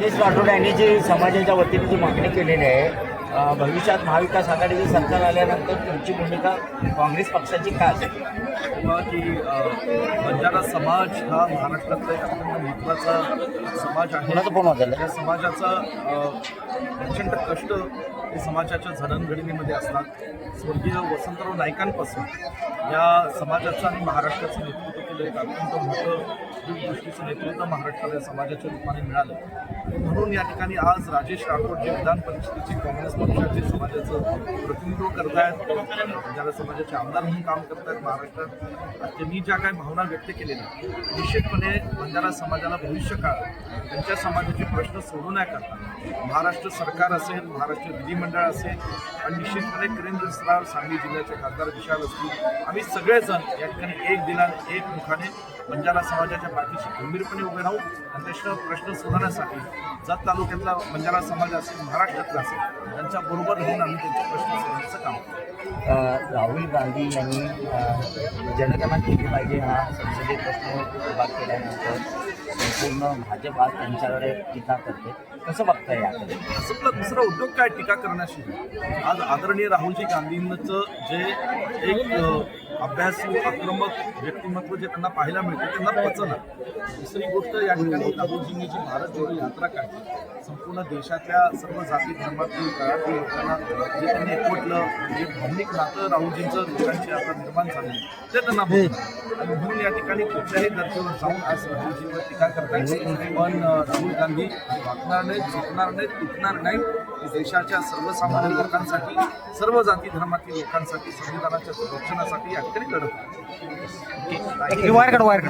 तेच राठोड यांनी जी समाजाच्या वतीने जी मागणी केलेली आहे भविष्यात महाविकास आघाडीचे सरकार आल्यानंतर तुमची भूमिका काँग्रेस पक्षाची काय असेल? किंवा की बंजारा समाज हा महाराष्ट्रातला एक अत्यंत महत्त्वाचा समाज आहे. कुणाचा फोन होता या समाजाचा प्रचंड कष्ट हे समाजाच्या जडणघडणीमध्ये असतात. स्वर्गीय वसंतराव नाईकांपासून या समाजाचं आणि महाराष्ट्राचं नेतृत्व केलं एक अत्यंत मोठं दूरदृष्टीचं नेतृत्व महाराष्ट्राला या समाजाच्या रूपाने मिळालं. म्हणून या ठिकाणी आज राजेश राठोड जे विधान परिषदेचे काँग्रेस पक्षाचे समाजाचं प्रतिनिधित्व करतायत ज्याला समाजाचे आमदार म्हणून काम करतायत महाराष्ट्रात त्यांनी ज्या काही भावना व्यक्त केलेल्या निश्चितपणे बंजारा समाजाला भविष्य काळ त्यांच्या समाजाचे प्रश्न सोडवण्याकरता महाराष्ट्र सरकार असेल महाराष्ट्र विधिमंडळ असेल आणि निश्चितपणे किरेंद्र सराव सांगली जिल्ह्याचे खासदार विशाल असतील आम्ही सगळेजण या ठिकाणी एक दिला एक मुखाने बंजारा समाजाच्या पाठीशी गंभीरपणे उभे राहू आणि प्रश्न सोडवण्यासाठी जत तालुक्यातला बंजारा समाज असेल महाराष्ट्रातला असेल त्यांच्या बरोबर राहून आम्ही त्यांचे प्रश्न सोडवण्याचं काम राहुल गांधी यांनी जनगणना केली पाहिजे हा संसदेत प्रश्न उभा केल्यानंतर संपूर्ण भाजप आज त्यांच्याकडे टीका करते. कसं बघताय याकडे? भाजपला दुसरा उद्योग काय टीका करण्याशी? आज आदरणीय राहुलजी गांधींचं जे एक अभ्यास आक्रमक व्यक्तिमत्व जे त्यांना पाहायला मिळतं त्यांना पचना. दुसरी गोष्ट या ठिकाणी राहुलजींनी जी भारत जोडो यात्रा काढली संपूर्ण देशातल्या सर्व जाती धर्मातील तळातील लोकांना जे त्यांनी एकवटलं जे भावनिक नातं राहुलजींचं लोकांची आता निर्माण झालं ते त्यांना. आणि म्हणून या ठिकाणी कुठल्याही दर्जावर जाऊन आज राहुलजींवर टीका करतायत पण अ, राहुल गांधी वागणार नाहीत झुकणार नाहीत तुटणार नाहीत. देशाच्या सर्वसामान्य लोकांसाठी सर्व जाती धर्मातील लोकांसाठी संविधानाच्या संरक्षणासाठी या ठिकाणी लढत. Wire wire